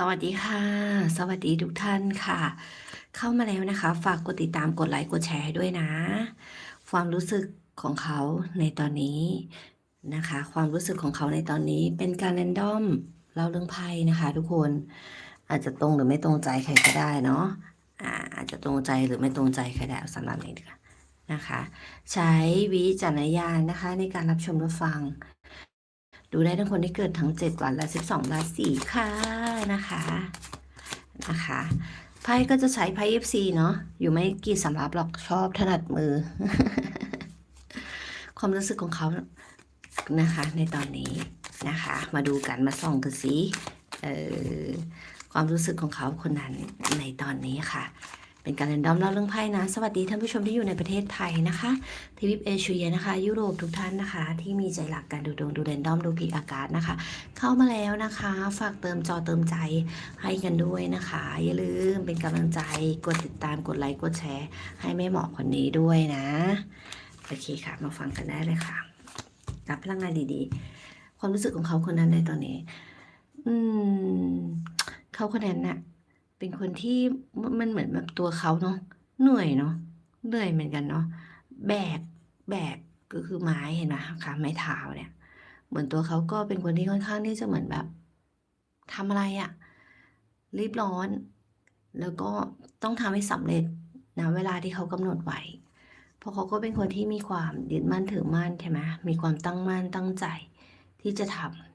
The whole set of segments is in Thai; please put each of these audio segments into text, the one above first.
สวัสดีค่ะ สวัสดีทุกท่านค่ะ เข้ามาแล้วนะคะ ฝากกดติดตามกดไลค์กดแชร์ด้วยนะ ความรู้สึกของเขาในตอนนี้นะคะ ความรู้สึกของเขาในตอนนี้เป็นการแรนดอมเล่าเรื่องไพ่นะคะ ทุกคนอาจจะตรงหรือไม่ตรงใจใครก็ได้เนาะอาอาจจะตรงใจหรือไม่ตรงใจใครได้สำหรับนี้นะคะ ใช้วิจารณญาณนะคะ ในการรับชมรับฟัง ดูได้ทั้งคนที่เกิดทั้ง 7 วันและ 12 ราศีค่ะนะคะนะคะไพ่ก็จะใช้ไพ่ FC เนาะอยู่ไม่กี่สำรับหรอกชอบถนัดมือ ความรู้สึกของเขานะคะ ในตอนนี้นะคะ มาดูกันมาส่องกันสิเอ่อความรู้สึกของเขาคนนั้นในตอนนี้ค่ะ เป็นการเรนดอมเล่าเรื่องไพ่นะ สวัสดีท่านผู้ชมที่อยู่ในประเทศไทยนะคะทวีปเอเชียนะคะ ยุโรปทุกท่านนะคะ ที่มีใจหลักการดูดวงดูเรนดอมดูพีอากาศนะคะ เข้ามาแล้วนะคะ ฝากเติมจอเติมใจให้กันด้วยนะคะ อย่าลืมเป็นกำลังใจกดติดตามกดไลค์กดแชร์ ให้แม่หมอคนนี้ด้วยนะโอเคค่ะ มาฟังกันได้เลยค่ะรับพลังงานดีๆ ความรู้สึกของเขาคนนั้นในตอนนี้ อืม เขาคนนั้นน่ะ เป็นคนที่มันเหมือนแบบตัวเขาเนาะเหนื่อยเนาะเหนื่อยเหมือนกันเนาะแบกแบกก็คือไม้เห็นไหมคะไม้เท้าเนี่ย เหมือนตัวเขาก็เป็นคนที่ค่อนข้างที่จะเหมือนแบบทำอะไรอะรีบร้อน แล้วก็ต้องทำให้สำเร็จนะเวลาที่เขากำหนดไว้เพราะเขาก็เป็นคนที่มีความยึดมั่นถือมั่นใช่ไหมมีความตั้งมั่นตั้งใจที่จะทำ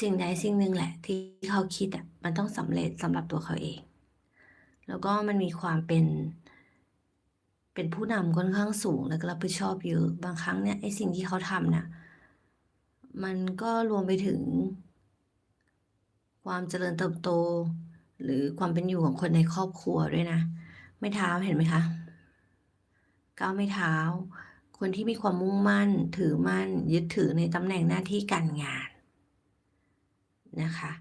สิ่งใดสิ่งหนึ่งแหละ ที่เขาคิดอะมันต้องสำเร็จสำหรับตัวเขาเอง แล้วก็มันมีความเป็น เป็นผู้นำค่อนข้างสูงแล้วก็รับผิดชอบเยอะบางครั้งเนี่ยไอ้สิ่งที่เขาทำน่ะมันก็รวมไปถึง ความเจริญเติบโต หรือความเป็นอยู่ของคนในครอบครัวด้วยนะ ไม่เท้าเห็นไหมคะก้าวไม่เท้า คนที่มีความมุ่งมั่น ถือมั่น ยึดถือในตำแหน่งหน้าที่การงาน นะคะ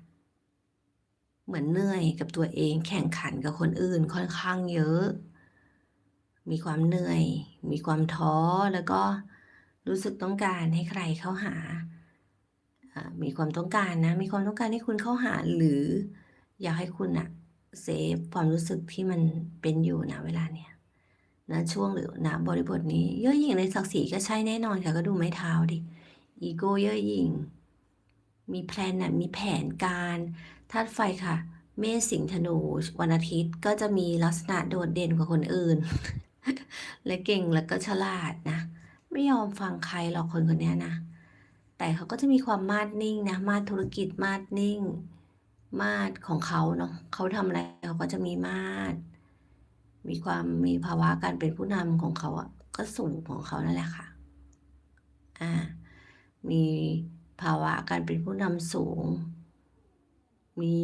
เหมือนเหนื่อยกับตัวเองแข่งขันกับคนอื่นค่อนข้างเยอะ มีความเหนื่อย มีความท้อแล้วก็รู้สึกต้องการให้ใครเข้าหา มีความต้องการนะ มีความต้องการให้คุณเข้าหาหรืออยากให้คุณอะเซฟความรู้สึกที่มันเป็นอยู่นะเวลาเนี้ยนะช่วงหรือนะบริบทนี้ เยอหยิ่งในศักดิ์ศรีก็ใช่แน่นอนค่ะก็ดูไม้เท้าดิ อีโก้เยอหยิ่ง มีแพลนน่ะมีแผนการธาตุไฟค่ะ เมษสิงห์ธนูวันอาทิตย์ก็จะมีลักษณะโดดเด่นกว่าคนอื่น และเก่งแล้วก็ฉลาดนะ ไม่ยอมฟังใครหรอกคนคนนี้นะ แต่เขาก็จะมีความมาดนิ่งนะมาดธุรกิจมาดนิ่ง มาดของเขาเนาะเขาทำอะไรเขาก็จะมีมาดมีความมีภาวะการเป็นผู้นำของเขาอะก็สูงของเขานั่นแหละค่ะ อ่า มี ภาวะการเป็นผู้นำสูง มี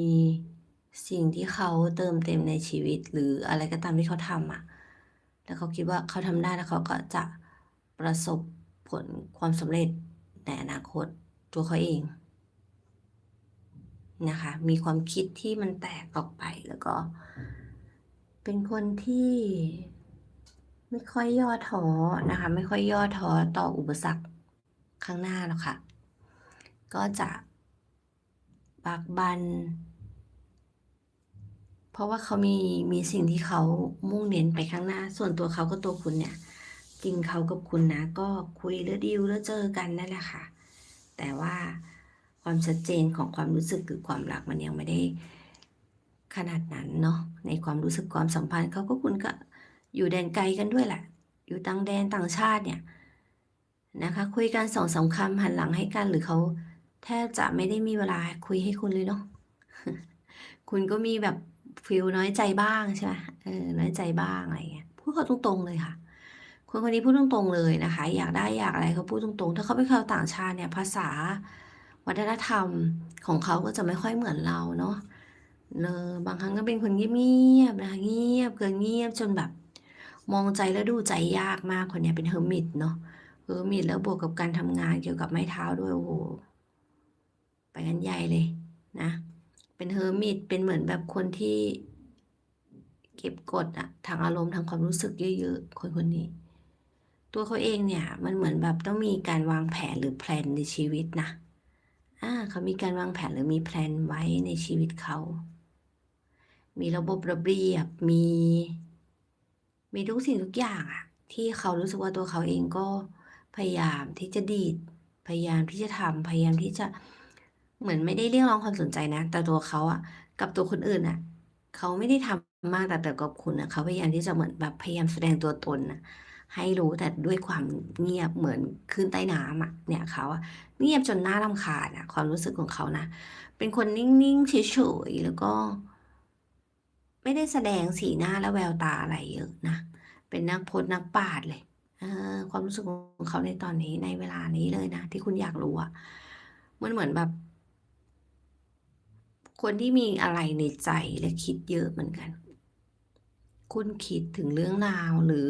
สิ่งที่เขาเติมเต็มในชีวิต หรืออะไรก็ตามที่เขาทำอะแล้วเขาคิดว่าเขาทำได้แล้วเขาก็จะประสบผลความสำเร็จในอนาคตตัวเขาเองนะคะ มีความคิดที่มันแตกออกไปแล้วก็ เป็นคนที่ไม่ค่อยย่อท้อนะคะ ไม่ค่อยย่อท้อต่ออุปสรรคข้างหน้าหรอกค่ะ ก็จะปากบัน เพราะว่าเขามีมีสิ่งที่เขามุ่งเน้นไปข้างหน้า ส่วนตัวเขาก็ตัวคุณเนี่ย จริงเขากับคุณนะ ก็คุยแล้วดีลแล้วเจอกันนั่นแหละค่ะ แต่ว่าความชัดเจนของความรู้สึกหรือความรักมันยังไม่ได้ขนาดนั้นเนาะในความรู้สึกความสัมพันธ์เขาก็คุณก็อยู่แดนไกลกันด้วยแหละ อยู่ต่างแดนต่างชาติเนี่ยนะคะ คุยกันสองสามคำหันหลังให้กันหรือเขา แทบจะไม่ได้มีเวลาคุยให้คุณเลยเนาะคุณก็มีแบบฟิลน้อยใจบ้างใช่ไหมเออน้อยใจบ้างอะไรเงี้ยพูดเขาตรงๆเลยค่ะคนคนนี้พูดตรงๆเลยนะคะ อยากได้อยากอะไรเขาพูดตรงๆ ถ้าเขาเป็นชาวต่างชาติเนี่ยภาษาวัฒนธรรมของเขาก็จะไม่ค่อยเหมือนเราเนาะเนอบางครั้งก็เป็นคนเงียบๆนะคะเงียบเกินเงียบจนแบบ มองใจแล้วดูใจยากมากคนเนี้ยเป็นเฮอร์มิตเนาะเฮอร์มิตแล้วบวกกับการทำงานเกี่ยวกับไม้เท้าด้วยโอ้โห ไปกันใหญ่เลยนะ เป็นเฮอร์มิตเป็นเหมือนแบบคนที่เก็บกดอะทางอารมณ์ทางความรู้สึกเยอะๆคนคนนี้ ตัวเขาเองเนี่ยมันเหมือนแบบต้องมีการวางแผนหรือแพลนในชีวิตนะอ่าเขามีการวางแผนหรือมีแพลนไว้ในชีวิตเขา มีระบบระเบียบมี มีทุกสิ่งทุกอย่างอะที่เขารู้สึกว่าตัวเขาเองก็พยายามที่จะดีดพยายามที่จะทำพยายามที่จะ เหมือนไม่ได้เรียกร้องความสนใจนะ แต่ตัวเขาอะกับตัวคนอื่นน่ะเขาไม่ได้ทำมากแต่แต่กับคุณน่ะเขาพยายามที่จะเหมือนแบบพยายามแสดงตัวตนนะให้รู้แต่ด้วยความเงียบเหมือนคลื่นใต้น้ำอะเนี่ยเขาอะเงียบจนน่ารำคาญอะความรู้สึกของเขานะ เป็นคนนิ่งๆเฉยๆแล้วก็ ไม่ได้แสดงสีหน้าและแววตาอะไรเยอะนะ เป็นนักพจนักปราชญ์เลยเออความรู้สึกของเขาในตอนนี้ในเวลานี้เลยนะ ที่คุณอยากรู้อะมันเหมือนแบบ คนที่มีอะไรในใจและคิดเยอะเหมือนกัน คุณคิดถึงเรื่องราวหรือ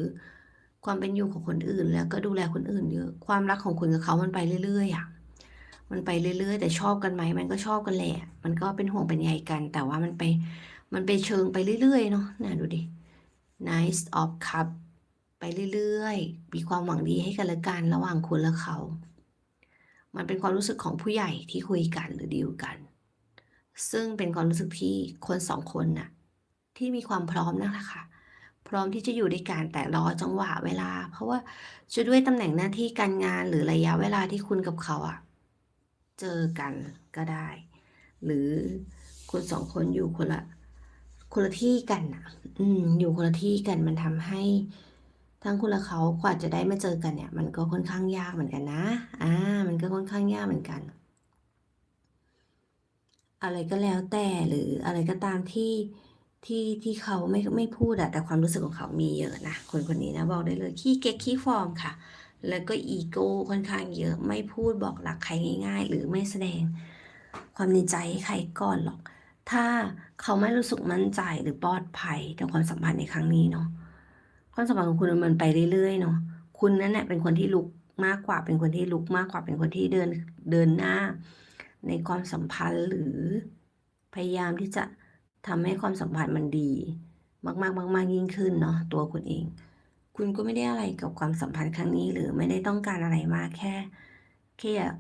ความเป็นอยู่ของคนอื่น แล้วก็ดูแลคนอื่นเยอะ ความรักของคุณกับเขามันไปเรื่อยๆอะ มันไปเรื่อยๆ แต่ชอบกันไหม มันก็ชอบกันแหละ มันก็เป็นห่วงเป็นใยกัน แต่ว่ามันไป มันไปเชิงไปเรื่อยๆ เนาะนี่ยดูดิ Knight of cup ไปเรื่อยๆ มีความหวังดีให้กันและกันระหว่างคุณและเขา มันเป็นความรู้สึกของผู้ใหญ่ที่คุยกันหรือดีลกัน ซึ่งเป็นความรู้สึกที่คน2คนน่ะที่มีความพร้อมนั่นแหละค่ะพร้อมที่จะอยู่ด้วยกันแต่รอจังหวะเวลา เพราะว่าจะด้วยตำแหน่งหน้าที่การงานหรือระยะเวลาที่คุณกับเขาอะเจอกันก็ได้ หรือคุณ2คนอยู่คนละคนละที่กันน่ะอืม อยู่คนละที่กันมันทำให้ทั้งคุณและเขากว่าจะได้มาเจอกันเนี่ย มันก็ค่อนข้างยากเหมือนกันนะ อ่า มันก็ค่อนข้างยากเหมือนกัน อะไรก็แล้วแต่หรืออะไรก็ตามที่ที่ที่เขาไม่ไม่พูดอะแต่ความรู้สึกของเขามีเยอะนะคนคนนี้นะบอกได้เลยขี้เก๊กขี้ฟอร์มค่ะ แล้วก็อีโก้ค่อนข้างเยอะไม่พูดบอกรักใครง่าย ๆ หรือไม่แสดงความในใจให้ใครก่อนหรอก ถ้าเขาไม่รู้สึกมั่นใจหรือปลอดภัยกับความสัมพันธ์ในครั้งนี้เนาะความสัมพันธ์ของคุณมันไปเรื่อยๆเนาะคุณนั่นแหละเป็นคนที่ลุกมากกว่าเป็นคนที่ลุกมากกว่าเป็นคนที่เดินเดินหน้า ในความสัมพันธ์หรือพยายามที่จะทำให้ความสัมพันธ์มันดี มากๆๆๆยิ่งขึ้นเนาะตัวคุณเอง คุณก็ไม่ได้อะไรกับความสัมพันธ์ครั้งนี้ หรือไม่ได้ต้องการอะไรมากแค่แค่อยาก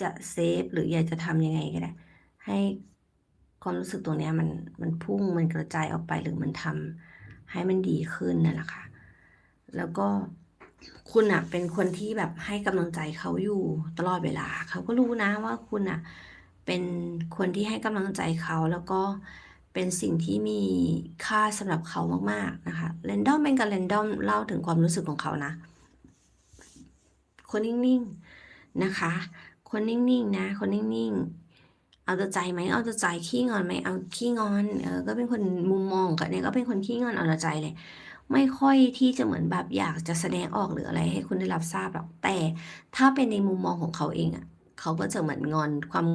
จะเซฟหรืออยากจะทำยังไงก็ได้ให้ความรู้สึกตรงนี้มันมันพุ่งมันกระจายออกไปหรือมันทำให้มันดีขึ้นนั่นแหละค่ะ แล้วก็ คุณน่ะเป็นคนที่แบบให้กำลังใจเขาอยู่ตลอดเวลา เขาก็รู้นะว่าคุณน่ะเป็นคนที่ให้กำลังใจเขา แล้วก็เป็นสิ่งที่มีค่าสำหรับเขามากๆนะคะ Random เป็นการ Random เล่าถึงความรู้สึกของเขานะ คนนิ่งๆนะคะ คนนิ่งๆนะ คนนิ่งๆ เอาแต่ใจไหมเอาแต่ใจขี้งอนไหมเอาขี้งอนเออก็เป็นคนมุมมองของเขาเนี่ยก็เป็นคนขี้งอนเอาแต่ใจเลย ไม่ค่อยที่จะเหมือนแบบอยากจะแสดงออกหรืออะไรให้คุณได้รับทราบหรอกแต่ถ้าเป็นในมุมมองของเขาเองอะเขาก็จะเหมือนงอนความ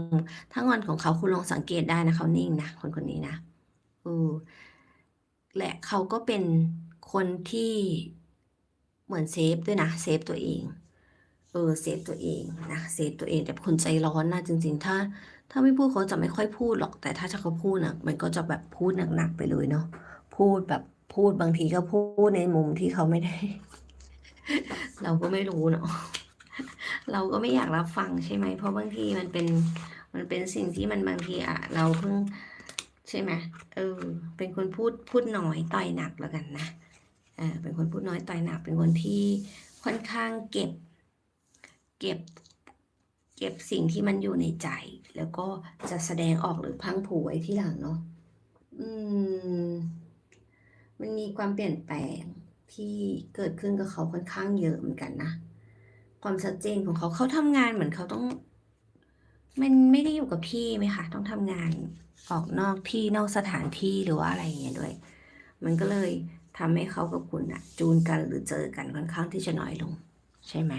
ถ้างอนของเขาคุณลองสังเกตได้นะเขานิ่งนะคนคนนี้นะเออและเขาก็เป็นคนที่เหมือนเซฟด้วยนะเซฟตัวเองเออเซฟตัวเองนะเซฟตัวเองแต่คนใจร้อนนะจริง ๆ ถ้า ถ้าไม่พูดเขาจะไม่ค่อยพูดหรอกแต่ถ้าเขาพูดน่ะมันก็จะแบบพูดหนักๆไปเลยเนาะพูดแบบ พูดบางทีก็พูดในมุมที่เขาไม่ได้ เราก็ไม่รู้เนาะเราก็ไม่อยากรับฟังใช่ไหม เพราะบางทีมันเป็นมันเป็นสิ่งที่มันบางทีอะเราเพิ่งใช่ไหมเออ เป็นคนพูดพูดน้อยต่อยหนักแล้วกันนะเออเป็นคนพูดน้อยต่อยหนัก เป็นคนที่ค่อนข้างเก็บ เก็บ เก็บสิ่งที่มันอยู่ในใจ แล้วก็จะแสดงออกหรือพังพรูไว้ที่หลังเนาะอืม มันมีความเปลี่ยนแปลงที่เกิดขึ้นกับเขาค่อนข้างเยอะเหมือนกันนะ ความชัดเจนของเขาเขาทำงานเหมือนเขาต้อง มันไม่ได้อยู่กับที่ไหมคะต้องทำงานออกนอกที่นอกสถานที่หรือว่าอะไรอย่างเงี้ยด้วย มันก็เลยทำให้เขากับคุณน่ะจูนกันหรือเจอกันค่อนข้างที่จะน้อยลง ใช่ไหม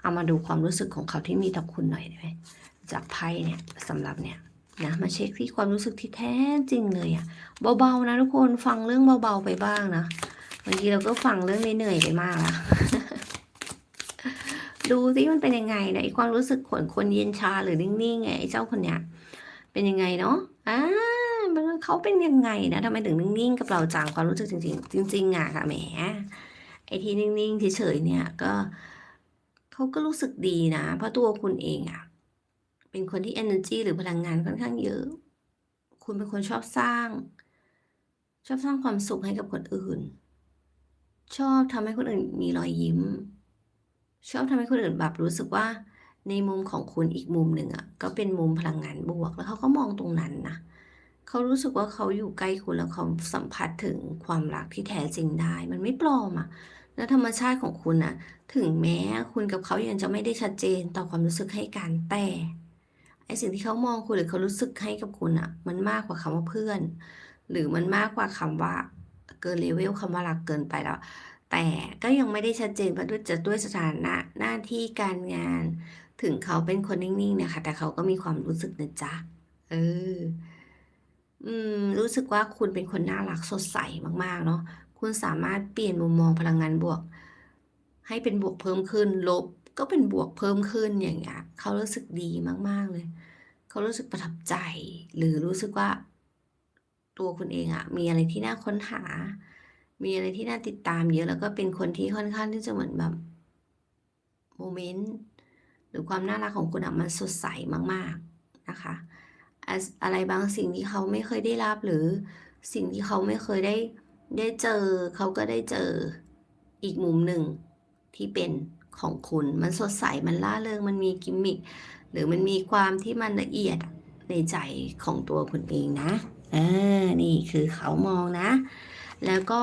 เอามาดูความรู้สึกของเขาที่มีต่อคุณหน่อยได้ไหมจากไพ่เนี่ยสำหรับเนี่ย นะมาเช็คที่ความรู้สึกที่แท้จริงเลยอะเบาๆนะทุกคนฟังเรื่องเบาๆไปบ้างนะบางทีเราก็ฟังเรื่องเหนื่อยไปมากล้วดูซิมันเป็นยังไงนะไอความรู้สึกของคนเย็นชาหรือนิ่งๆไงไอเจ้าคนเนี้ยเป็นยังไงเนาะอ่ามันเขาเป็นยังไงนะทำไมถึงนิ่งๆกับเราจังความรู้สึกจริง ๆ จริงๆอะค่ะแหมไอที่นิ่งๆเฉยๆเนี่ยก็เขาก็รู้สึกดีนะ เพราะตัวคุณเองอะ เป็นคนที่เอเนอร์จีหรือพลังงานค่อนข้างเยอะ คุณเป็นคนชอบสร้าง ชอบสร้างความสุขให้กับคนอื่น ชอบทำให้คนอื่นมีรอยยิ้ม ชอบทำให้คนอื่นแบบรู้สึกว่า ในมุมของคุณอีกมุมหนึ่งอะก็เป็นมุมพลังงานบวก แล้วเขาก็มองตรงนั้นนะเขารู้สึกว่าเขาอยู่ใกล้คุณแล้วเขาสัมผัสถึงความรักที่แท้จริงได้ มันไม่ปลอมอะและธรรมชาติของคุณอะถึงแม้คุณกับเขายังจะไม่ได้ชัดเจนต่อความรู้สึกให้กันแต่ ไอสิ่งที่เขามองคุณหรือเขารู้สึกให้กับคุณอะมันมากกว่าคำว่าเพื่อน หรือมันมากกว่าคำว่าเกินเลเวลคำว่ารักเกินไปแล้ว แต่ก็ยังไม่ได้ชัดเจนว่าด้วยจะด้วยสถานะหน้าที่การงาน ถึงเขาเป็นคนนิ่งๆนะคะ แต่เขาก็มีความรู้สึกนะจ๊ะเอออืม รู้สึกว่าคุณเป็นคนน่ารักสดใสมากๆ เนาะคุณสามารถเปลี่ยนมุมมองพลังงานบวก ให้เป็นบวกเพิ่มขึ้นลบ ก็เป็นบวกเพิ่มขึ้นอย่างเงี้ยเขารู้สึกดีมาก ๆเลย เขารู้สึกประทับใจ หรือรู้สึกว่า ตัวคุณเองอะมีอะไรที่น่าค้นหา มีอะไรที่น่าติดตามเยอะแล้วก็เป็นคนที่ค่อนข้างที่จะเหมือนแบบโมเมนต์หรือความน่ารักของคุณอะมันสดใสมาก ๆนะคะ อะไรบางสิ่งที่เขาไม่เคยได้รับหรือสิ่งที่เขาไม่เคยได้ได้เจอ เขาก็ได้เจออีกมุมหนึ่งที่เป็น ของคุณ มันสดใส มันล่าเริง มันมีกิมมิค หรือมันมีความที่มันละเอียดในใจของตัวคุณเองนะ อ่า นี่คือเขามองนะ แล้วก็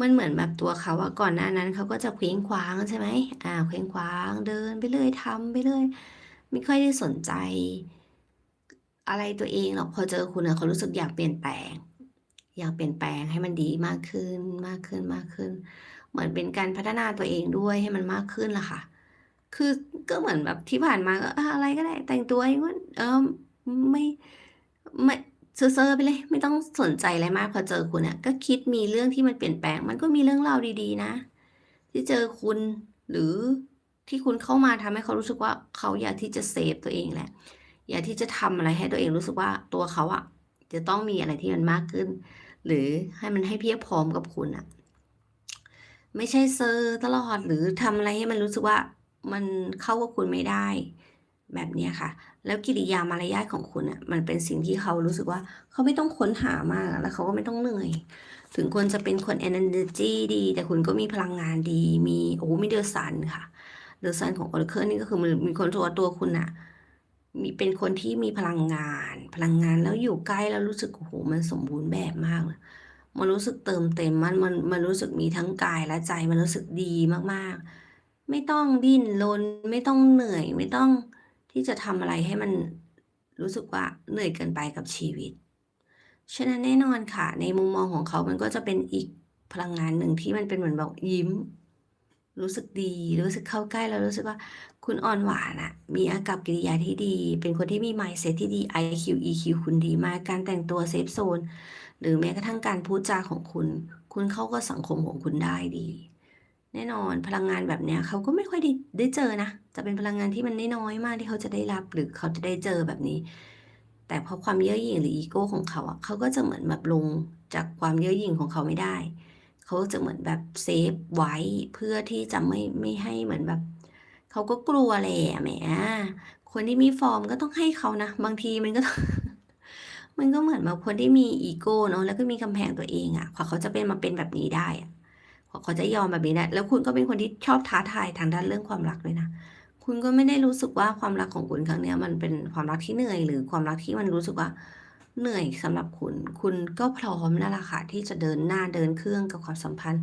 มันเหมือนแบบตัวเขาอะก่อนหน้านั้นเขาก็จะเคว้งคว้างใช่ไหมอ่า เคว้งคว้าง เดินไปเลยทำไปเลย ไม่ค่อยได้สนใจ อะไรตัวเองหรอก พอเจอคุณอะเขารู้สึกอยากเปลี่ยนแปลง อยากเปลี่ยนแปลงให้มันดีมากขึ้น มากขึ้น มากขึ้น เหมือนเป็นการพัฒนาตัวเองด้วยให้มันมากขึ้นล่ะค่ะ คือก็เหมือนแบบที่ผ่านมาก็อะไรก็ได้ แต่งตัวอย่างนู้นเออไม่ไม่เซอร์ๆไปเลย ไม่ต้องสนใจอะไรมากพอเจอคุณอะก็คิดมีเรื่องที่มันเปลี่ยนแปลง มันก็มีเรื่องราวดีๆ นะ ที่เจอคุณหรือที่คุณเข้ามาทำให้เขารู้สึกว่าเขาอยากที่จะเซฟตัวเองแหละ อยากที่จะทำอะไรให้ตัวเองรู้สึกว่าตัวเขาอะจะต้องมีอะไรที่มันมากขึ้น หรือให้มันให้เพียบพร้อมกับคุณอะ ไม่ใช่เซอร์ตลอดหรือทำอะไรให้มันรู้สึกว่ามันเข้ากับคุณไม่ได้ แบบนี้ค่ะ แล้วกิริยามารยาทของคุณอะมันเป็นสิ่งที่เขารู้สึกว่าเขาไม่ต้องค้นหามากแล้วเขาก็ไม่ต้องเหนื่อย ถึงคุณจะเป็นคน energy ดี แต่คุณก็มีพลังงานดี มีโอ้มีเดอร์ซันค่ะเดอร์ซันของออร์เคิลนี่ก็คือมันมีคนตัวตัวคุณอะมีเป็นคนที่มีพลังงาน พลังงานแล้วอยู่ใกล้แล้วรู้สึกโอ้โหมันสมบูรณ์แบบมากเลย มันรู้สึกเติมเต็มมันมันมันรู้สึกมีทั้งกายและใจมันรู้สึกดีมากๆ ไม่ต้องดิ้นรนไม่ต้องเหนื่อย ไม่ต้องที่จะทำอะไรให้มันรู้สึกว่าเหนื่อยเกินไปกับชีวิต ฉะนั้นแน่นอนค่ะ ในมุมมองของเขามันก็จะเป็นอีกพลังงานหนึ่งที่มันเป็นเหมือนแบบยิ้ม รู้สึกดี รู้สึกเข้าใกล้แล้วรู้สึกว่าคุณอ่อนหวานอะมีอากับกิริยาที่ดี เป็นคนที่มี mindset ที่ดี IQ EQ คุณดีมากการแต่งตัวเซฟโซน หรือแม้กระทั่งการพูดจาของคุณ คุณเข้ากับสังคมของคุณได้ดี แน่นอนพลังงานแบบเนี้ยเขาก็ไม่ค่อยได้ได้เจอนะ จะเป็นพลังงานที่มันน้อยๆมากที่เขาจะได้รับหรือเขาจะได้เจอแบบนี้ แต่เพราะความเย่อหยิ่งหรืออีโก้ของเขาอะเขาก็จะเหมือนแบบลงจากความเย่อหยิ่งของเขาไม่ได้ เขาจะเหมือนแบบเซฟไว้เพื่อที่จะไม่ไม่ให้เหมือนแบบเขาก็กลัวแหละแหมคนที่มีฟอร์มก็ต้องให้เขานะ บางทีมันก็ มันก็เหมือนแบบคนที่มีอีโก้เนาะแล้วก็มีกำแพงตัวเองอะกว่าเขาจะเป็นมาเป็นแบบนี้ได้อะกว่าเขาจะยอมแบบนี้ได้แล้วคุณก็เป็นคนที่ชอบท้าทายทางด้านเรื่องความรักด้วยนะคุณก็ไม่ได้รู้สึกว่าความรักของคุณครั้งเนี้ยมันเป็นความรักที่เหนื่อย หรือความรักที่มันรู้สึกว่าเหนื่อยสำหรับคุณ คุณก็พร้อมนั่นแหละค่ะที่จะเดินหน้าเดินเครื่องกับความสัมพันธ์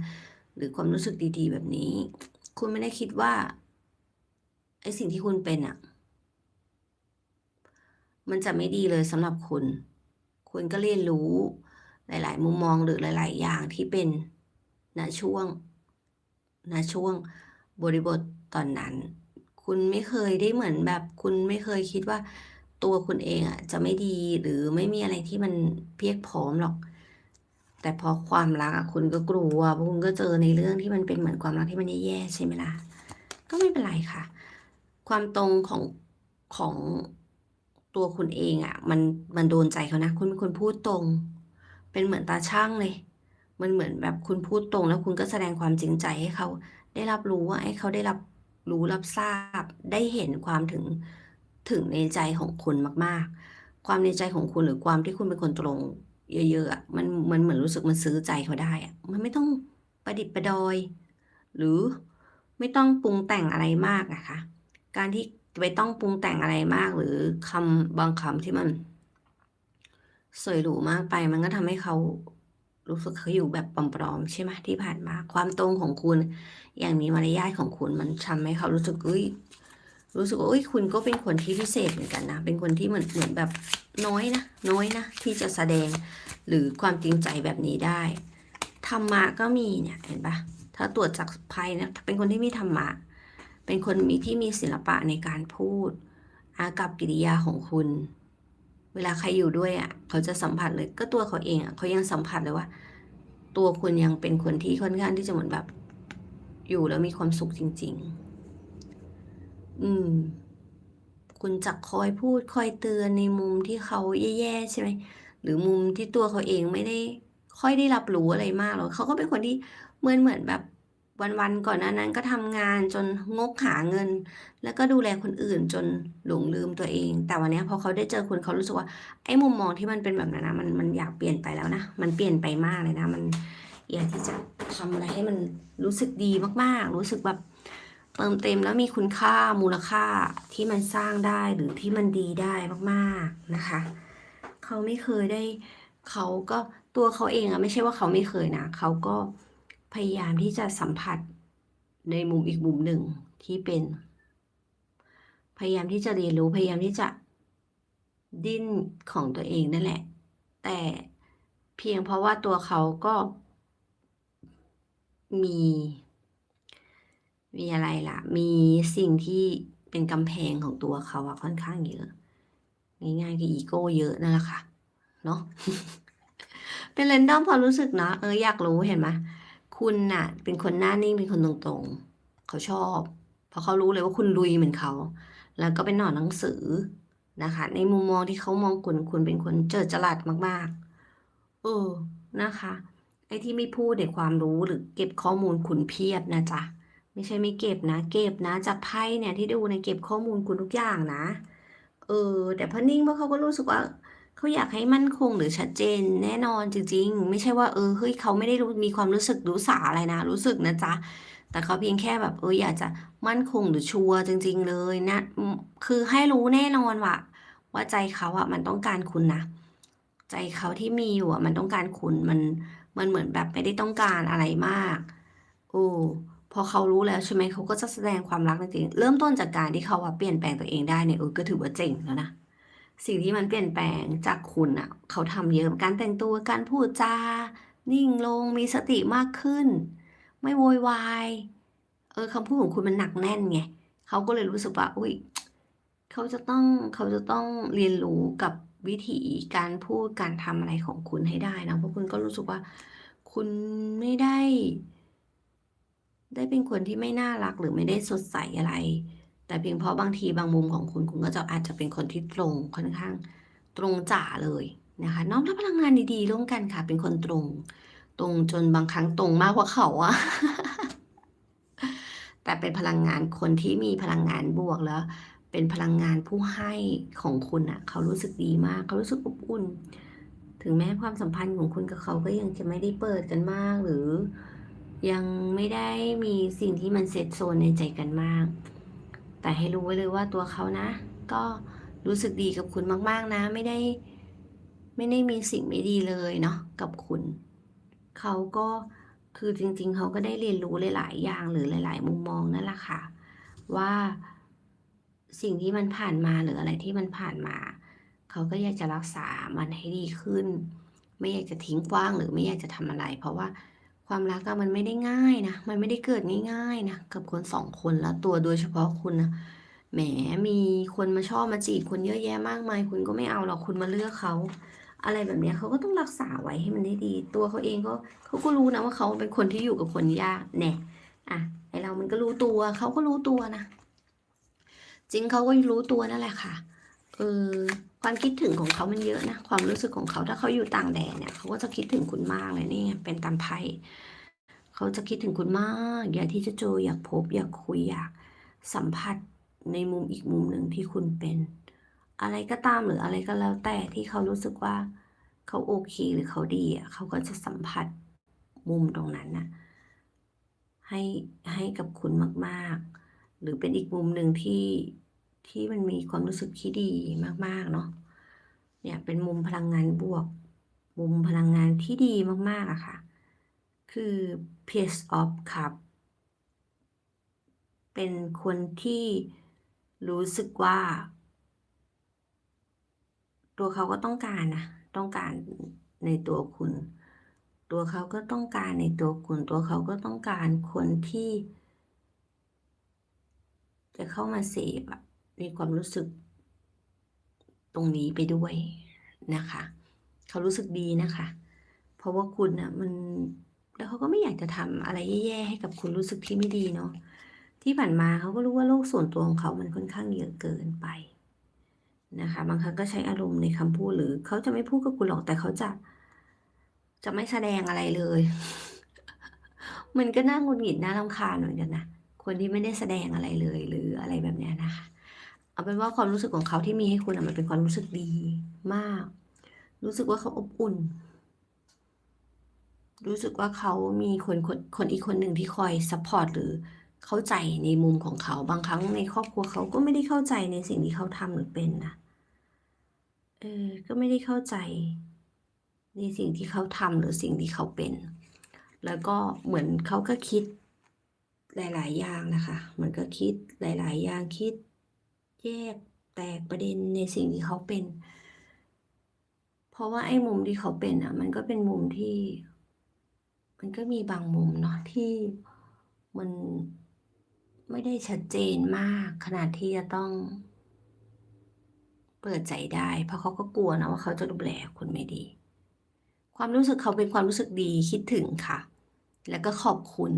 หรือความรู้สึกดี ๆ แบบนี้ คุณไม่ได้คิดว่าไอ้สิ่งที่คุณเป็นอะมันจะไม่ดีเลยสำหรับคุณ คุณก็เรียนรู้หลาย ๆ มุมมองหรือหลาย ๆ อย่างที่เป็นณช่วงณช่วงบริบทตอนนั้น คุณไม่เคยได้เหมือนแบบ คุณไม่เคยคิดว่าตัวคุณเองอะจะไม่ดีหรือไม่มีอะไรที่มันเพียบพร้อมหรอก แต่พอความรักอะคุณก็กลัวเพราะคุณก็เจอในเรื่องที่มันเป็นเหมือนความรักที่มันแย่ๆใช่ไหมล่ะก็ไม่เป็นไรค่ะ ความตรงของของ ตัวคุณเองอะมันมันโดนใจเขานะ คุณเป็นคนพูดตรง เป็นเหมือนตาช่างเลย มันเหมือนแบบคุณพูดตรง แล้วคุณก็แสดงความจริงใจให้เขาได้รับรู้ว่าให้เขาได้รับรู้รับทราบได้เห็นความถึงถึงในใจของคุณมาก ๆ ความในใจของคุณหรือความที่คุณเป็นคนตรง เยอะๆอะมันมันเหมือนรู้สึกมันซื้อใจเขาได้อะมันไม่ต้องประดิษฐ์ประดอย หรือไม่ต้องปรุงแต่งอะไรมากนะคะ การที่ ไปต้องปรุงแต่งอะไรมาก หรือคำบางคำที่มันสวยหรูมากไป มันก็ทำให้เขารู้สึกเขาอยู่แบบปลอมๆใช่ไหมที่ผ่านมา ความตรงของคุณ อย่างมีมารยาทของคุณมันทำให้เขารู้สึกเอ้ยรู้สึกว่าเอ้ยคุณก็เป็นคนที่พิเศษเหมือนกันนะ เป็นคนที่เหมือนเหมือนแบบน้อยนะน้อยนะที่จะแสดงหรือความจริงใจแบบนี้ได้ธรรมะก็มีเนี่ยเห็นปะถ้าตรวจจากภัยนะเป็นคนที่มีธรรมะ เป็นคนมีที่มีศิลปะในการพูด อากับกิริยาของคุณ เวลาใครอยู่ด้วยอะ เขาจะสัมผัสเลยก็ตัวเขาเองอะเขายังสัมผัสเลยว่า ตัวคุณยังเป็นคนที่ค่อนข้างที่จะเหมือนแบบ อยู่แล้วมีความสุขจริง ๆ อืม คุณจะคอยพูดคอยเตือนในมุมที่เขาแย่ๆใช่ไหมหรือมุมที่ตัวเขาเองไม่ได้ค่อยได้รับรู้อะไรมากหรอกเขาก็เป็นคนที่เหมือนเหมือนแบบ วันๆก่อนหน้านั้นก็ทำงานจนงกหาเงิน แล้วก็ดูแลคนอื่นจนหลงลืมตัวเอง แต่วันนี้พอเขาได้เจอคุณเขารู้สึกว่าไอ้มุมมองที่มันเป็นแบบนั้นนะมันมันอยากเปลี่ยนไปแล้วนะ มันเปลี่ยนไปมากเลยนะ มันอยากที่จะทำอะไรให้มันรู้สึกดีมากๆ รู้สึกแบบเติมเต็มแล้วมีคุณค่ามูลค่าที่มันสร้างได้หรือที่มันดีได้มากๆนะคะ เขาไม่เคยได้เขาก็ตัวเขาเองอะไม่ใช่ว่าเขาไม่เคยนะเขาก็ พยายามที่จะสัมผัสในมุมอีกมุมหนึ่งที่เป็น พยายามที่จะเรียนรู้พยายามที่จะดิ้นของตัวเองนั่นแหละ แต่เพียงเพราะว่าตัวเขาก็มี มีอะไรล่ะ มีสิ่งที่เป็นกำแพงของตัวเขาอะค่อนข้างเยอะ ง่ายๆคืออีโก้เยอะนั่นแหละค่ะ เนาะเป็นเรนดอมพอรู้สึกเนาะเอออยากรู้เห็นไหม คุณน่ะ เป็นคนหน้านิ่งเป็นคนตรงๆ เขาชอบ เพราะเขารู้เลยว่าคุณลุยเหมือนเขา แล้วก็เป็นหนอนหนังสือนะคะ ในมุมมองที่เขามองคุณคุณเป็นคนเจิดจรัสมากๆ เออนะคะ ไอ้ที่ไม่พูดในความรู้หรือเก็บข้อมูลคุณเพียบนะจ๊ะไม่ใช่ไม่เก็บนะ เก็บนะจากไพ่เนี่ยที่ดูในยเก็บข้อมูลคุณทุกอย่างนะ เออ แต่พอนิ่งเพราะเขาก็รู้สึกว่า เขาอยากให้มั่นคงหรือชัดเจนแน่นอนจริง ๆ ไม่ใช่ว่า เออเฮ้ยเขาไม่ได้รู้มีความรู้สึกรู้สาอะไรนะ รู้สึกนะจ๊ะ แต่เขาเพียงแค่แบบเอออยากจะมั่นคงหรือชัวร์จริง ๆ เลยนะอืมคือให้รู้แน่นอนว่าว่าใจเขาอะมันต้องการคุณนะใจเขาที่มีอยู่อะมันต้องการคุณมันมันเหมือนแบบไม่ได้ต้องการอะไรมากโอ้พอเขารู้แล้วใช่ไหมเขาก็จะแสดงความรักจริงๆเริ่มต้นจากการที่เขาอะเปลี่ยนแปลงตัวเองได้เนี่ยเออก็ถือว่าเจ๋งแล้วนะ สิ่งที่มันเปลี่ยนแปลงจากคุณอะเขาทำเยอะการแต่งตัวการพูดจา นิ่งลงมีสติมากขึ้น ไม่โวยวายเออคำพูดของคุณมันหนักแน่นไงเขาก็เลยรู้สึกว่าอุ้ยเขาจะต้องเขาจะต้องเรียนรู้กับวิธีการพูดการทำอะไรของคุณให้ได้นะเพราะคุณก็รู้สึกว่า คุณไม่ได้ ได้เป็นคนที่ไม่น่ารักหรือไม่ได้สดใสอะไร แต่เพียงเพราะบางทีบางมุมของคุณคุณก็จะอาจจะเป็นคนที่ตรงค่อนข้างตรงจ๋าเลยนะคะน้อมรับพลังงานดีๆร่วมกันค่ะ เป็นคนตรง ตรงจนบางครั้งตรงมากกว่าเขาอะแต่เป็นพลังงานคนที่มีพลังงานบวกแล้ว เป็นพลังงานผู้ให้ของคุณอะเขารู้สึกดีมาก เขารู้สึกอบอุ่น ถึงแม้ความสัมพันธ์ของคุณกับเขาก็ยังจะไม่ได้เปิดกันมากหรือ ยังไม่ได้มีสิ่งที่มันเซตโซนในใจกันมาก แต่ให้รู้ไว้เลยว่าตัวเขานะ ก็รู้สึกดีกับคุณมาก ๆนะ ไม่ได้ไม่ได้มีสิ่งไม่ดีเลยเนาะกับคุณ เขาก็คือจริง ๆ เขาก็ได้เรียนรู้หลาย ๆ อย่างหรือหลาย ๆ มุมมองนั่นแหละค่ะ ว่าสิ่งที่มันผ่านมาหรืออะไรที่มันผ่านมา เขาก็อยากจะรักษามันให้ดีขึ้น ไม่อยากจะทิ้งกว้างหรือไม่อยากจะทำอะไร เพราะว่า ความรักอะมันไม่ได้ง่ายนะ มันไม่ได้เกิดง่ายๆนะ กับคนสองคนแล้วตัวโดยเฉพาะคุณนะ แหม มีคนมาชอบมาจีบคุณเยอะแยะมากมาย คุณก็ไม่เอาหรอก คุณมาเลือกเขา อะไรแบบเนี้ยเขาก็ต้องรักษาไว้ให้มันได้ดี ตัวเขาเองก็เขาก็รู้นะว่าเขาเป็นคนที่อยู่กับคนยาก แน่อะไอเรามันก็รู้ตัว เขาก็รู้ตัวนะ จริงเขาก็รู้ตัวนั่นแหละค่ะ เออ ความคิดถึงของเขามันเยอะนะ ความรู้สึกของเขาถ้าเขาอยู่ต่างแดนเนี่ยเขาก็จะคิดถึงคุณมากเลยนี่เป็นตามไพ่เขาจะคิดถึงคุณมาก อยากที่จะเจออยากพบ อยากคุยอยากสัมผัสในมุมอีกมุมหนึ่งที่คุณเป็น อะไรก็ตามหรืออะไรก็แล้วแต่ที่เขารู้สึกว่าเขาโอเคหรือเขาดีอะเขาก็จะสัมผัสมุมตรงนั้นน่ะให้ให้กับคุณมาก ๆ หรือเป็นอีกมุมหนึ่งที่ ที่มันมีความรู้สึกที่ดีมาก ๆ เนาะเนี่ยเป็นมุมพลังงานบวก มุมพลังงานที่ดีมาก ๆอะค่ะ คือ Page of Cup เป็นคนที่รู้สึกว่า ตัวเขาก็ต้องการนะต้องการในตัวคุณ ตัวเขาก็ต้องการในตัวคุณ ตัวเขาก็ต้องการคนที่ จะเข้ามาเสพอะ ในความรู้สึก ตรงนี้ไปด้วยนะคะ เขารู้สึกดีนะคะ เพราะว่าคุณน่ะมันแล้วเขาก็ไม่อยากจะทำอะไรแย่ๆให้กับคุณรู้สึกที่ไม่ดีเนาะที่ผ่านมาเขาก็รู้ว่าโลกส่วนตัวของเขามันค่อนข้างเยอะเกินไปนะคะ บางครั้งก็ใช้อารมณ์ในคำพูดหรือเขาจะไม่พูดกับคุณหรอกแต่เขาจะ จะไม่แสดงอะไรเลย มันก็น่างุดหงิดน่ารำคาญเหมือนกันนะคนที่ไม่ได้แสดงอะไรเลยหรืออะไรแบบเนี้ยนะคะ เอาเป็นว่าความรู้สึกของเขาที่มีให้คุณน่ะมันเป็นความรู้สึกดีมาก รู้สึกว่าเขาอบอุ่น รู้สึกว่าเขามีคนคนคนอีกคนหนึ่งที่คอยซัปพอร์ตหรือเข้าใจในมุมของเขาบางครั้งในครอบครัวเขาก็ไม่ได้เข้าใจในสิ่งที่เขาทำหรือเป็นนะเออก็ไม่ได้เข้าใจ ในสิ่งที่เขาทำหรือสิ่งที่เขาเป็น แล้วก็เหมือนเขาก็คิดหลาย ๆ อย่างนะคะเหมือนก็คิดหลาย ๆ อย่างคิด แยกแตกประเด็นในสิ่งที่เขาเป็น เพราะว่าไอ้มุมที่เขาเป็นอะมันก็เป็นมุมที่ มันก็มีบางมุมเนาะที่มันไม่ได้ชัดเจนมากขนาดที่จะต้อง เปิดใจได้ เพราะเขาก็กลัวนะว่าเขาจะดูแลคุณไม่ดี ความรู้สึกเขาเป็นความรู้สึกดีคิดถึงค่ะ แล้วก็ขอบคุณ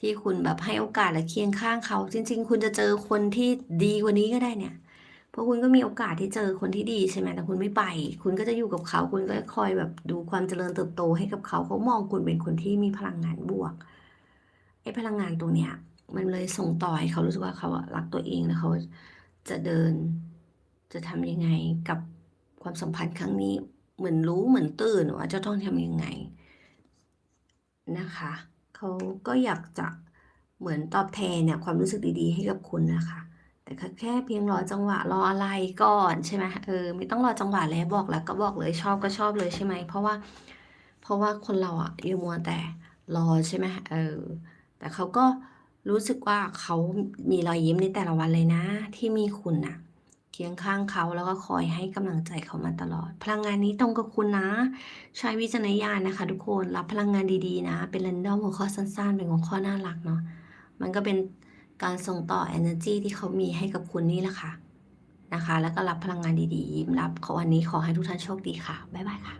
ที่คุณแบบให้โอกาสและเคียงข้างเขา จริง ๆ คุณจะเจอคนที่ดีกว่านี้ก็ได้เนี่ย เพราะคุณก็มีโอกาสที่เจอคนที่ดีใช่ไหมแต่คุณไม่ไป คุณก็จะอยู่กับเขา คุณก็คอยแบบดูความเจริญเติบโตให้กับเขาเขามองคุณเป็นคนที่มีพลังงานบวกไอ้พลังงานตรงเนี้ยมันเลยส่งต่อให้เขารู้สึกว่าเขาอะรักตัวเองแล้วเขาจะเดิน จะทำยังไงกับความสัมพันธ์ครั้งนี้ เหมือนรู้เหมือนตื่นว่าจะต้องทำยังไงนะคะ เขาก็อยากจะเหมือนตอบแทนเนี่ยความรู้สึกดีๆ ให้กับคุณนะคะ แต่ก็แค่เพียงรอจังหวะรออะไรก่อนใช่ไหมเออไม่ต้องรอจังหวะแล้วบอกแล้วก็บอกเลยชอบก็ชอบเลยใช่ไหมเพราะว่า เพราะว่าคนเราอะอยู่มัวแต่รอใช่ไหมเออ แต่เขาก็รู้สึกว่าเขามีรอยยิ้มในแต่ละวันเลยนะ ที่มีคุณน่ะ เคียงข้างเขาแล้วก็คอยให้กำลังใจเขามาตลอด พลังงานนี้ตรงกับคุณนะ ใช้วิจารณญาณนะคะ ทุกคนรับพลังงานดีๆนะ เป็นเรนดอมหัวข้อสั้นๆ เป็นหัวข้อน่ารักเนาะมันก็เป็นการส่งต่อเอเนอร์จีที่เขามีให้กับคุณนี่แหละค่ะนะคะ แล้วก็รับพลังงานดีๆ ยิ้มรับขอวันนี้ขอให้ทุกท่านโชคดีค่ะ บ๊ายบายค่ะ